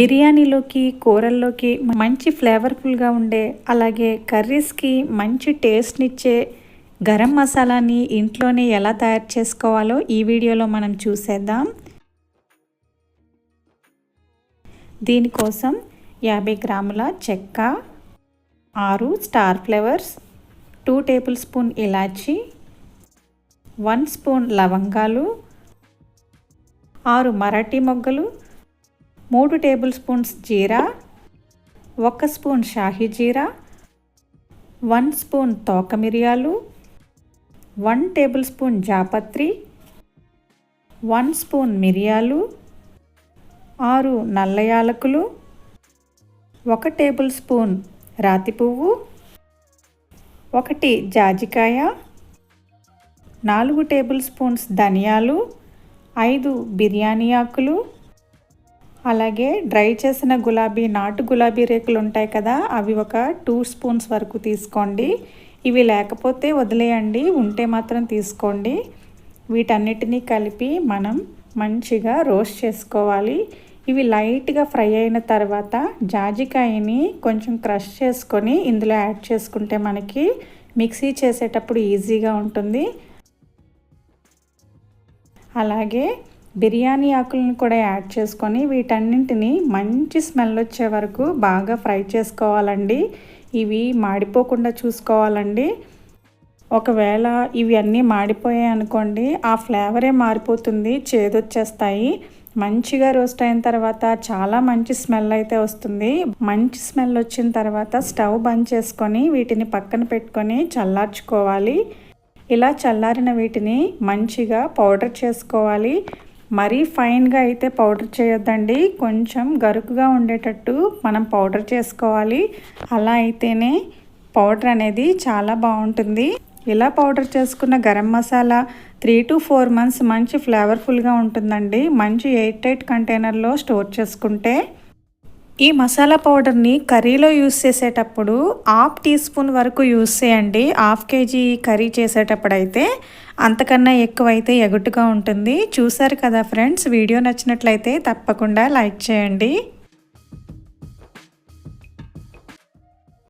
బిర్యానీలోకి కూరల్లోకి మంచి ఫ్లేవర్ఫుల్గా ఉండే అలాగే కర్రీస్కి మంచి టేస్ట్నిచ్చే గరం మసాలాని ఇంట్లోనే ఎలా తయారు చేసుకోవాలో ఈ వీడియోలో మనం చూసేద్దాం. దీనికోసం యాభై గ్రాముల చెక్క ఆరు star flavours two tablespoon ఇలాచి వన్ స్పూన్ లవంగాలు ఆరు మరాఠీ మొగ్గలు మూడు టేబుల్ స్పూన్స్ జీరా ఒక స్పూన్ షాహీ జీరా వన్ స్పూన్ తోక మిరియాలు వన్ టేబుల్ స్పూన్ జాపత్రి వన్ స్పూన్ మిరియాలు ఆరు నల్ల యాలకులు ఒక టేబుల్ స్పూన్ రాతి పువ్వు ఒకటి జాజికాయ నాలుగు టేబుల్ స్పూన్స్ ధనియాలు ఐదు బిర్యానీ ఆకులు అలాగే డ్రై చేసిన గులాబీ నాటు గులాబీ రేకులు ఉంటాయి కదా అవి ఒక టూ స్పూన్స్ వరకు తీసుకోండి. ఇవి లేకపోతే వదిలేయండి ఉంటే మాత్రం తీసుకోండి. వీటన్నిటినీ కలిపి మనం మంచిగా రోస్ట్ చేసుకోవాలి. ఇవి లైట్గా ఫ్రై అయిన తర్వాత జాజికాయని కొంచెం క్రష్ చేసుకొని ఇందులో యాడ్ చేసుకుంటే మనకి మిక్సీ చేసేటప్పుడు ఈజీగా ఉంటుంది. అలాగే బిర్యానీ ఆకులను కూడా యాడ్ చేసుకొని వీటన్నింటిని మంచి స్మెల్ వచ్చే వరకు బాగా ఫ్రై చేసుకోవాలండి. ఇవి మాడిపోకుండా చూసుకోవాలండి. ఒకవేళ ఇవి అన్నీ మాడిపోయాయి అనుకోండి ఆ ఫ్లేవరే మారిపోతుంది చేదొచ్చేస్తాయి. మంచిగా రోస్ట్ అయిన తర్వాత చాలా మంచి స్మెల్ అయితే వస్తుంది. మంచి స్మెల్ వచ్చిన తర్వాత స్టవ్ బంద్ చేసుకొని వీటిని పక్కన పెట్టుకొని చల్లార్చుకోవాలి. ఇలా చల్లారిన వీటిని మంచిగా పౌడర్ చేసుకోవాలి. మరీ ఫైన్గా అయితే పౌడర్ చేయొద్దండి. కొంచెం గరుకుగా ఉండేటట్టు మనం పౌడర్ చేసుకోవాలి. అలా అయితేనే పౌడర్ అనేది చాలా బాగుంటుంది. ఇలా పౌడర్ చేసుకున్న garam masala three to four months మంచి ఫ్లేవర్ఫుల్గా ఉంటుందండి. మంచి ఎయిట్ ఎయిట్ కంటైనర్లో స్టోర్ చేసుకుంటే ఈ మసాలా పౌడర్ని కర్రీలో యూస్ చేసేటప్పుడు హాఫ్ టీ స్పూన్ వరకు యూస్ చేయండి. హాఫ్ కేజీ కర్రీ చేసేటప్పుడు అయితే అంతకన్నా ఎక్కువైతే ఎగుటుగా ఉంటుంది. చూసారు కదా ఫ్రెండ్స్? వీడియో నచ్చినట్లయితే తప్పకుండా లైక్ చేయండి.